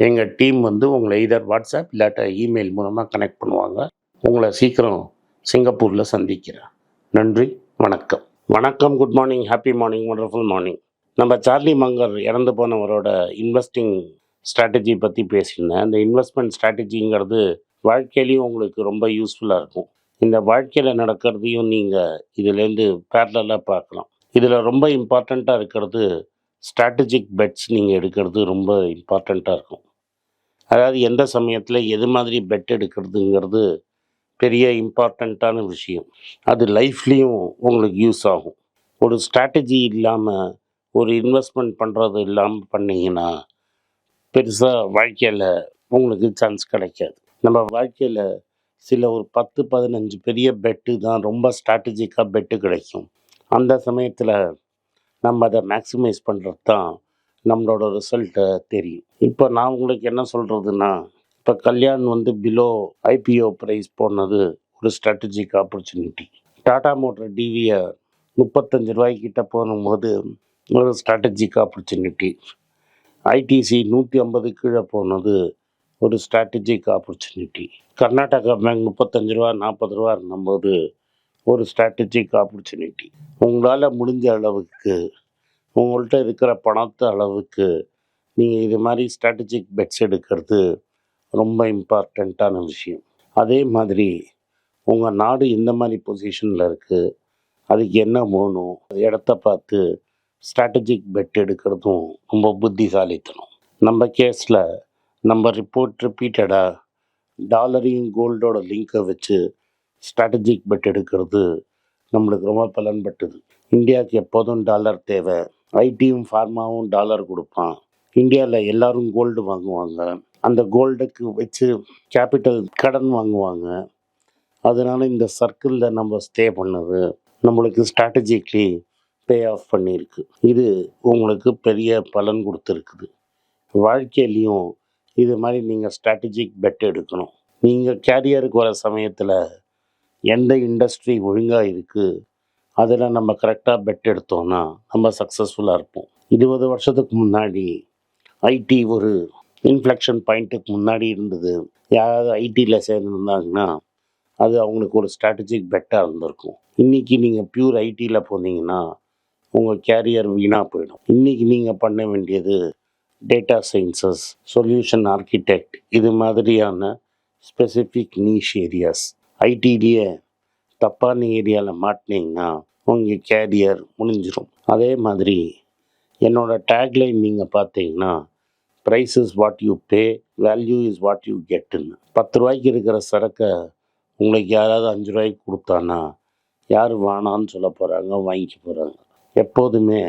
எங்கள் டீம் வந்து உங்களை இதர் வாட்ஸ்அப் இல்லாட்ட இமெயில் மூலமாக கனெக்ட் பண்ணுவாங்க. உங்களை சீக்கிரம் சிங்கப்பூரில் சந்திக்கிறேன். நன்றி வணக்கம். வணக்கம் good morning happy morning wonderful morning நம்ம சார்லி மங்கர் இறந்து போனவரோட இன்வெஸ்டிங் ஸ்ட்ராட்டஜி பற்றி பேசியிருந்தேன். அந்த இன்வெஸ்ட்மெண்ட் ஸ்ட்ராட்டஜிங்கிறது வாழ்க்கையிலையும் உங்களுக்கு ரொம்ப யூஸ்ஃபுல்லாக இருக்கும். இந்த வாழ்க்கையில் நடக்கிறதையும் நீங்கள் இதுலேருந்து பேரலாக பார்க்கலாம். இதில் ரொம்ப இம்பார்ட்டண்ட்டாக இருக்கிறது ஸ்ட்ராட்டஜிக் பெட்ஸ் நீங்கள் எடுக்கிறது ரொம்ப இம்பார்ட்டண்ட்டாக இருக்கும். அதாவது எந்த சமயத்தில் எது மாதிரி பெட் எடுக்கிறதுங்கிறது பெரிய இம்பார்ட்டண்ட்டான விஷயம். அது லைஃப்லேயும் உங்களுக்கு யூஸ் ஆகும். ஒரு ஸ்ட்ராட்டஜி இல்லாமல் ஒரு இன்வெஸ்ட்மெண்ட் பண்ணுறது இல்லாமல் பண்ணிங்கன்னா பெருசாக வாழ்க்கையில் உங்களுக்கு சான்ஸ் கிடைக்காது. நம்ம வாழ்க்கையில் சில ஒரு பத்து பதினஞ்சு பெரிய பெட்டு தான் ரொம்ப ஸ்ட்ராட்டஜிக்காக பெட்டு கிடைக்கும். அந்த சமயத்தில் நம்ம அதை மேக்சிமைஸ் பண்ணுறது தான் நம்மளோட ரிசல்ட்டை தெரியும். இப்போ நான் உங்களுக்கு என்ன சொல்கிறதுன்னா இப்போ கல்யாண் வந்து பிலோ ஐபிஓ ப்ரைஸ் போனது ஒரு ஸ்ட்ராட்டஜிக் ஆப்பர்ச்சுனிட்டி டாடா மோட்டர் டிவியை முப்பத்தஞ்சு ரூபாய்க்கிட்ட போகும்போது ஒரு ஸ்ட்ராட்டஜிக் ஆப்பர்ச்சுனிட்டி ஐடிசி நூற்றி ஐம்பது கீழே போனது ஒரு ஸ்ட்ராட்டஜிக் ஆப்பர்ச்சுனிட்டி கர்நாடகா பேங்க் முப்பத்தஞ்சு ரூபா நாற்பது ரூபா இருந்தபோது ஒரு ஸ்ட்ராட்டஜிக் ஆப்பர்ச்சுனிட்டி உங்களால் முடிஞ்ச அளவுக்கு உங்கள்கிட்ட இருக்கிற பணத்து அளவுக்கு நீங்கள் இது மாதிரி ஸ்ட்ராட்டஜிக் பெட்ஸ் எடுக்கிறது ரொம்ப இம்பார்ட்டண்ட்டான விஷயம். அதே மாதிரி உங்கள் நாடு எந்த மாதிரி பொசிஷனில் இருக்குது அதுக்கு என்ன வேணும்? அது இடத்த பார்த்து ஸ்ட்ராட்டஜிக் பெட் எடுக்கிறதும் ரொம்ப புத்திசாலித்தனம். நம்ம கேஸில் நம்ம ரிப்போர்ட் ரிப்பீட்டடாக டாலரையும் கோல்டோட லிங்கை வச்சு ஸ்ட்ராட்டஜிக் பெட் எடுக்கிறது நம்மளுக்கு ரொம்ப பலன்பட்டது. இந்தியாவுக்கு எப்போதும் டாலர் தேவை. ஐடியும் ஃபார்மாவும் டாலர் கொடுப்பான். இந்தியாவில் எல்லாரும் கோல்டு வாங்குவாங்க. அந்த கோல்டுக்கு வச்சு கேபிட்டல் கடன் வாங்குவாங்க. அதனால் இந்த சர்க்கிளில் நம்ம ஸ்டே பண்ணது நம்மளுக்கு ஸ்ட்ராட்டஜிக்லி பே ஆஃப் பண்ணியிருக்கு. இது உங்களுக்கு பெரிய பலன் கொடுத்துருக்குது. வாழ்க்கையிலையும் இது மாதிரி நீங்கள் ஸ்ட்ராட்டஜிக் பெட் எடுக்கணும். நீங்கள் கேரியருக்கு வர சமயத்தில் எந்த இண்டஸ்ட்ரி ஒழுங்காக இருக்குது அதில் நம்ம கரெக்டாக பெட் எடுத்தோம்னா நம்ம சக்ஸஸ்ஃபுல்லாக இருப்போம். இருபது வருஷத்துக்கு முன்னாடி ஐடி ஒரு இன்ஃப்ளெக்ஷன் பாயிண்ட்டுக்கு முன்னாடி இருந்தது. யாராவது ஐடியில் சேர்ந்துருந்தாங்கன்னா அது அவங்களுக்கு ஒரு ஸ்ட்ராட்டஜிக் பெட்டாக இருந்திருக்கும். இன்றைக்கி நீங்கள் பியூர் ஐடியில் போனீங்கன்னா உங்கள் கேரியர் வீணாக போயிடும். இன்றைக்கி நீங்கள் பண்ண வேண்டியது டேட்டா சயின்சஸ் சொல்யூஷன் ஆர்கிடெக்ட் இது மாதிரியான ஸ்பெசிஃபிக் நீஷ் ஏரியாஸ் ஐடிலேயே தப்பான ஏரியாவில் மாட்டினீங்கன்னா உங்கள் கேரியர் முடிஞ்சிடும் அதே மாதிரி என்னோட டேக்லைன் நீங்கள் பார்த்தீங்கன்னா price is what you pay value is what you கெட்டுன்னு பத்து ரூபாய்க்கு இருக்கிற சரக்கை உங்களுக்கு யாராவது அஞ்சு ரூபாய்க்கு கொடுத்தானா யார் வேணான்னு சொல்ல போகிறாங்க வாங்கிக்க போகிறாங்க எப்போதுமே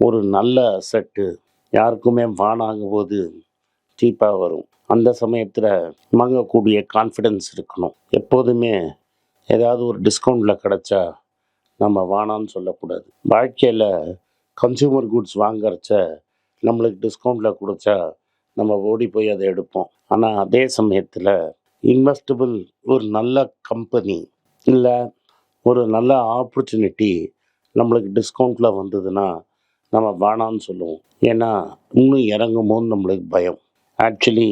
ஒரு நல்ல செட்டு யாருக்குமே வானாகும் போது சீப்பாக வரும். அந்த சமயத்தில் வாங்கக்கூடிய கான்ஃபிடென்ஸ் இருக்கணும். எப்போதுமே ஏதாவது ஒரு டிஸ்கவுண்ட்டில் கிடச்சா நம்ம வானான்னு சொல்லக்கூடாது. வாழ்க்கையில் கன்சியூமர் குட்ஸ் வாங்குறச்ச நம்மளுக்கு டிஸ்கவுண்ட்டில் கொடுத்தா நம்ம ஓடி போய் அதை எடுப்போம். ஆனால் அதே சமயத்தில் இன்வெஸ்டபிள் ஒரு நல்ல கம்பெனி இல்லை ஒரு நல்ல ஆப்பர்ச்சுனிட்டி நம்மளுக்கு டிஸ்கவுண்ட்டில் வந்ததுன்னா நம்ம வேணான்னு சொல்லுவோம். ஏன்னா இன்னும் இறங்குமோன்னு நம்மளுக்கு பயம். ஆக்சுவலி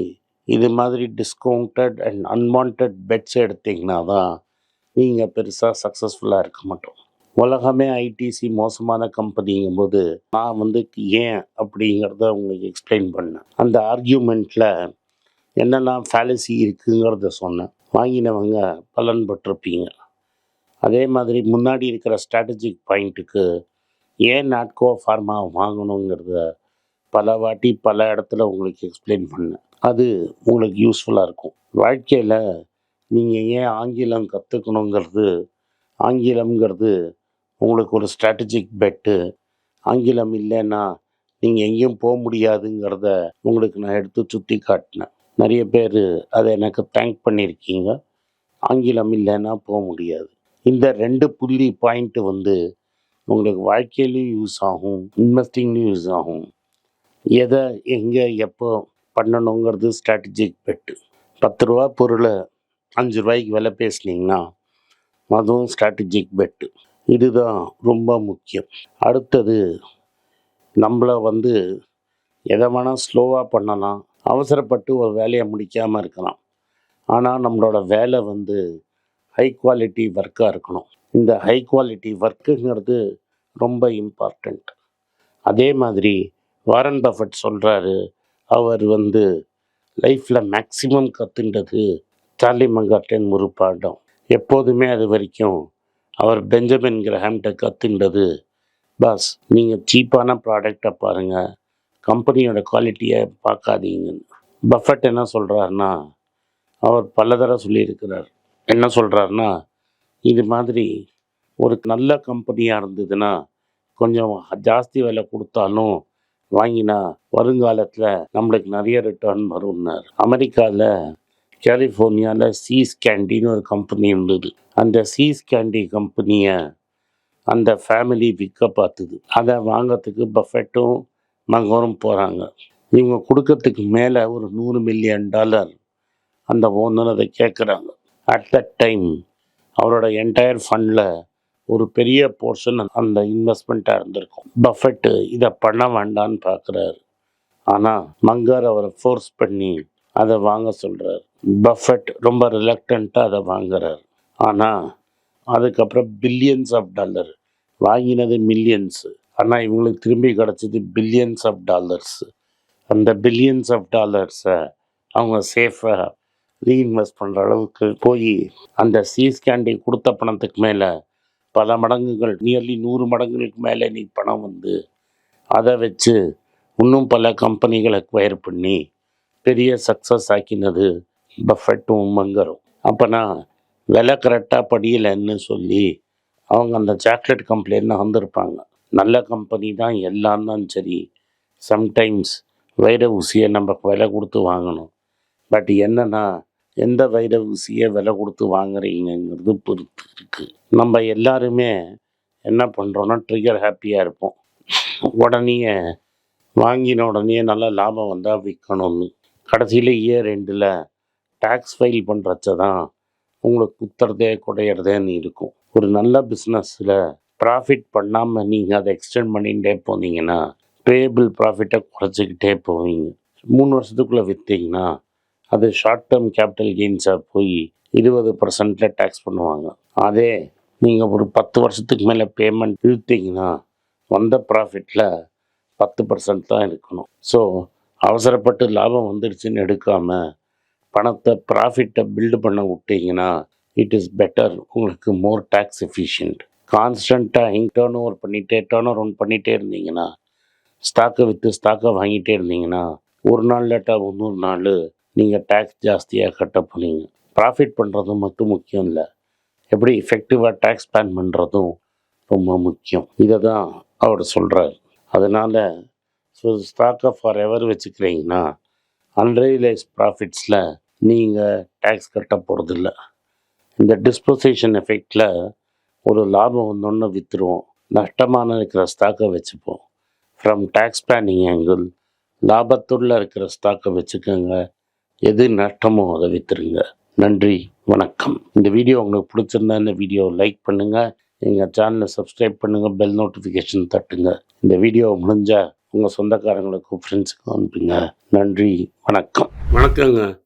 இது மாதிரி டிஸ்கவுண்டட் அண்ட் அன்வான்ட் பெட்ஸ் எடுத்திங்கன்னா தான் நீங்கள் பெருசாக சக்ஸஸ்ஃபுல்லாக இருக்க மாட்டோம். உலகமே ஐடிசி மோசமான கம்பெனிங்கும்போது நான் வந்து ஏன் அப்படிங்கிறத உங்களுக்கு எக்ஸ்பிளைன் பண்ணேன். அந்த ஆர்கியூமெண்ட்டில் என்னெல்லாம் ஃபேலசி இருக்குங்கிறத சொன்னேன். வாங்கினவங்க பலன் பெற்றிருப்பீங்க. அதே மாதிரி முன்னாடி இருக்கிற ஸ்ட்ராட்டஜிக் பாயிண்ட்டுக்கு ஏன் நாட்கோ ஃபார்மா வாங்கணுங்கிறத பல வாட்டி பல இடத்துல உங்களுக்கு எக்ஸ்பிளைன் பண்ணேன். அது உங்களுக்கு யூஸ்ஃபுல்லாக இருக்கும். வாழ்க்கையில் நீங்கள் ஏன் ஆங்கிலம் கற்றுக்கணுங்கிறது ஆங்கிலம்ங்கிறது உங்களுக்கு ஒரு ஸ்ட்ராட்டஜிக் பெட்டு ஆங்கிலம் இல்லைன்னா நீங்கள் எங்கேயும் போக முடியாதுங்கிறத உங்களுக்கு நான் எடுத்து சுற்றி காட்டினேன். நிறைய பேர் அதை எனக்கு தேங்க் பண்ணியிருக்கீங்க. ஆங்கிலம் இல்லைன்னா போக முடியாது. இந்த ரெண்டு புள்ளி பாயிண்ட்டு வந்து உங்களுக்கு வாழ்க்கையிலையும் யூஸ் ஆகும் இன்வெஸ்டிங்லையும் யூஸ் ஆகும். எதை எங்கே எப்போ பண்ணணுங்கிறது ஸ்ட்ராட்டஜிக் பெட்டு பத்து ரூபா பொருளை அஞ்சு ரூபாய்க்கு விலை பேசுனீங்கன்னா அதுவும் ஸ்ட்ராட்டஜிக் பெட்டு இதுதான் ரொம்ப முக்கியம். அடுத்தது நம்மளை வந்து எதை வேணால் ஸ்லோவாக பண்ணலாம். அவசரப்பட்டு ஒரு வேலையை முடிக்காமல் இருக்கலாம். ஆனால் நம்மளோட வேலை வந்து ஹை குவாலிட்டி ஒர்க்காக இருக்கணும். இந்த ஹை குவாலிட்டி ஒர்க்குங்கிறது ரொம்ப இம்பார்ட்டண்ட் அதே மாதிரி வாரன் பஃபட் சொல்கிறாரு அவர் வந்து லைஃப்பில் மேக்சிமம் கற்றுண்டது சார்லி மங்காட்டின் முறுப்பாட்டம். எப்போதுமே அது வரைக்கும் அவர் பெஞ்சமின் கிரஹாம்கிட்ட கற்றுண்டது பாஸ் நீங்கள் சீப்பான ப்ராடக்டை பாருங்கள் கம்பெனியோட குவாலிட்டியை பார்க்காதீங்கன்னு பஃபட் என்ன சொல்கிறாருன்னா அவர் பல தடவை சொல்லியிருக்கிறார். என்ன சொல்கிறாருன்னா இது மாதிரி ஒரு நல்ல கம்பெனியாக இருந்ததுன்னா கொஞ்சம் ஜாஸ்தி விலை கொடுத்தாலும் வாங்கினா வருங்காலத்தில் நம்மளுக்கு நிறைய ரிட்டர்ன் வரும்னார். அமெரிக்காவில் கலிஃபோர்னியாவில் சீஸ் கேண்டின்னு ஒரு கம்பெனி இருந்தது. அந்த சீஸ் கேண்டி கம்பெனியை அந்த ஃபேமிலி விற்க பார்த்துது. அதை வாங்கிறதுக்கு பஃபெட்டும் மங்கோரும் போகிறாங்க இவங்க கொடுக்கறதுக்கு மேலே ஒரு நூறு மில்லியன் டாலர் அந்த ஓனர் அதை கேட்குறாங்க அட் தட் டைம் அவரோட என்டையர் ஃபண்டில் ஒரு பெரிய போர்ஷன் அந்த இன்வெஸ்ட்மெண்ட்டாக இருந்திருக்கும். பஃபெட்டு இதை பண்ண வேண்டான்னு பார்க்குறாரு. ஆனால் மங்கார் அவரை ஃபோர்ஸ் பண்ணி அதை வாங்க சொல்கிறார் பஃபெட் ரொம்ப ரிலக்டண்ட்டாக அதை வாங்குறார். ஆனால் அதுக்கப்புறம் பில்லியன்ஸ் ஆஃப் டாலர் வாங்கினது மில்லியன்ஸு ஆனால் இவங்களுக்கு திரும்பி கிடச்சது பில்லியன்ஸ் ஆஃப் டாலர்ஸு அந்த பில்லியன்ஸ் ஆஃப் டாலர்ஸை அவங்க சேஃபாக ரீஇன்வெஸ்ட் பண்ணுற அளவுக்கு போய் அந்த சீஸ் கேண்டி கொடுத்த பணத்துக்கு மேலே பல மடங்குகள் நியர்லி நூறு மடங்குகளுக்கு மேலே நீ பணம் வந்து அதை வச்சு இன்னும் பல கம்பெனிகளை அக்வயர் பண்ணி பெரிய சக்ஸஸ் ஆக்கினது பஃபெட்டும் மங்கரும். அப்போனா விலை கரெக்டாக படியலைன்னு சொல்லி அவங்க அந்த சாக்லேட் கம்பெனியில் வந்திருப்பாங்க நல்ல கம்பெனி தான் எல்லாம் தான் சரி. சம்டைம்ஸ் வைர ஊசியை நம்ம விலை கொடுத்து வாங்கணும். பட் என்னென்னா எந்த வைர ஊசியை விலை கொடுத்து வாங்குறீங்கங்கிறது பொறுத்து இருக்குது நம்ம எல்லாருமே என்ன பண்ணுறோன்னா ட்ரிகர் ஹாப்பியாக இருப்போம். உடனே வாங்கின உடனே நல்லா லாபம் வந்தால் விற்கணும்னு. கடைசியில் இயர் ரெண்டில் டேக்ஸ் ஃபைல் பண்ணுறச்ச தான் உங்களுக்கு குத்துறதே குடையிறதேன்னு இருக்கும். ஒரு நல்ல பிஸ்னஸில் ப்ராஃபிட் பண்ணாமல் நீங்கள் அதை எக்ஸ்டெண்ட் பண்ணிகிட்டே போனீங்கன்னா பேபிள் ப்ராஃபிட்டை குறைச்சிக்கிட்டே போவீங்க. மூணு வருஷத்துக்குள்ளே விற்றீங்கன்னா அது ஷார்ட் டேர்ம் கேபிட்டல் கெயின்ஸாக போய் இருபது பர்சன்டில் டேக்ஸ் பண்ணுவாங்க. அதே நீங்கள் ஒரு பத்து வருஷத்துக்கு மேலே பேமெண்ட் இழுத்தீங்கன்னா வந்த ப்ராஃபிட்டில் பத்து பர்சன்ட் தான் இருக்கணும். ஸோ அவசரப்பட்டு லாபம் வந்துடுச்சுன்னு எடுக்காமல் பணத்தை ப்ராஃபிட்டை பில்டு பண்ண விட்டீங்கன்னா இட் இஸ் பெட்டர் உங்களுக்கு மோர் டேக்ஸ் எஃபிஷியன்ட் கான்ஸ்டண்ட்டாக டேர்ன் ஓவர் பண்ணிகிட்டே டேர்ன் ஓவர் பண்ணிகிட்டே இருந்தீங்கன்னா ஸ்டாக்கை விற்று ஸ்டாக்கை வாங்கிட்டே இருந்தீங்கன்னா ஒரு நாள் லேட்டாக முந்நூறு நாள் நீங்கள் டேக்ஸ் ஜாஸ்தியாக கட்ட போனீங்க ப்ராஃபிட் பண்ணுறது மட்டும் முக்கியம் இல்லை. எப்படி எஃபெக்டிவாக டேக்ஸ் பிளான் பண்ணுறதும் ரொம்ப முக்கியம். இதை தான் அவர் சொல்கிறார் அதனால் ஸோ ஸ்டாக்கை ஃபார் எவர் வச்சுக்கிறீங்கன்னா அன்ரியலைஸ் ப்ராஃபிட்ஸில் நீங்கள் டேக்ஸ் கட்ட போகிறதில்ல இந்த டிஸ்போசேஷன் எஃபெக்டில் ஒரு லாபம் வந்தோன்னு விற்றுருவோம் நஷ்டமான இருக்கிற ஸ்டாக்கை வச்சுப்போம். ஃப்ரம் டேக்ஸ் பிளானிங் ஆங்கிள் லாபத்துள்ள இருக்கிற ஸ்டாக்கை வச்சுக்கோங்க. எது நஷ்டமோ அதை விற்றுருங்க நன்றி வணக்கம். இந்த வீடியோ உங்களுக்கு பிடிச்சிருந்தா இந்த வீடியோ லைக் பண்ணுங்கள் எங்கள் சேனலை சப்ஸ்கிரைப் பண்ணுங்கள் பெல் நோட்டிஃபிகேஷன் தட்டுங்க. இந்த வீடியோ முடிஞ்சால் உங்கள் சொந்தக்காரங்களுக்கும் ஃப்ரெண்ட்ஸுக்கும் அனுப்புங்க. நன்றி வணக்கம். வணக்கங்க.